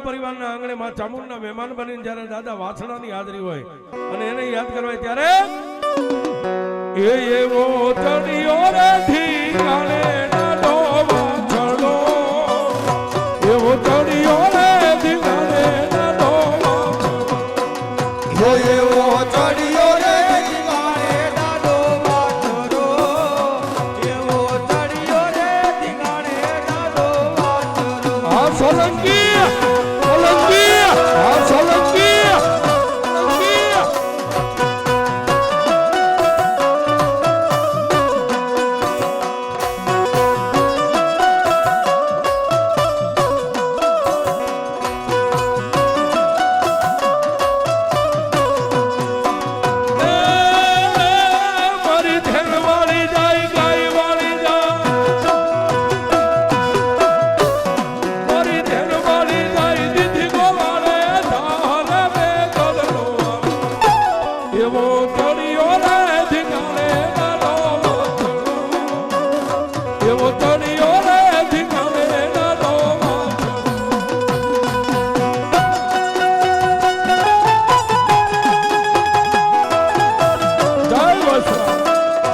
વાછડાના પરિવારના આંગણે માં ચામુંડના મહેમાન બનીને જ્યારે દાદા વાછડાની હાજરી હોય અને એને યાદ કરવાય ત્યારે એ એવો ચડિયો રે ઠીકાણે વાછડો એવો ચડિયો રે ઠીકાણે નાનો વાછડો એવો ચડિયો રે દિવાળે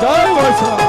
જય વસરા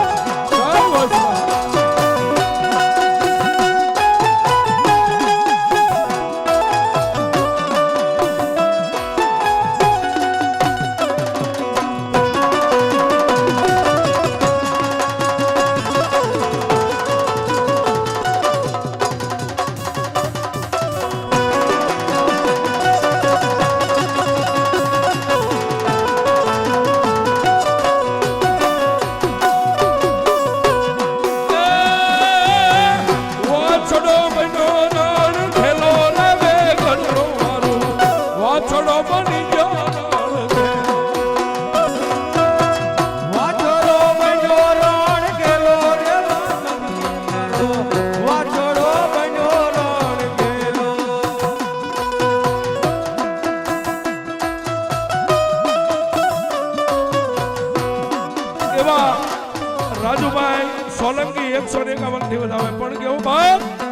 રાજુભાઈ સોલંકી એકસો એકાવનથી વધાવે પણ કેવું બાપ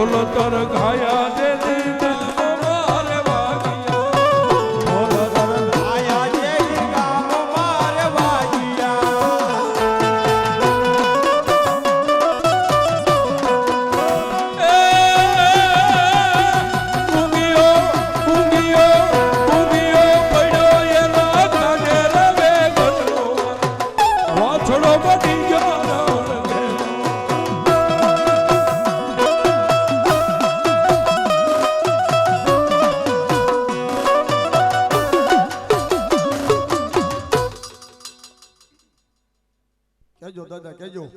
ઢોલ તર ઘાયા દે દે દે મારે વાગિયા. કેજો દાદા કેજો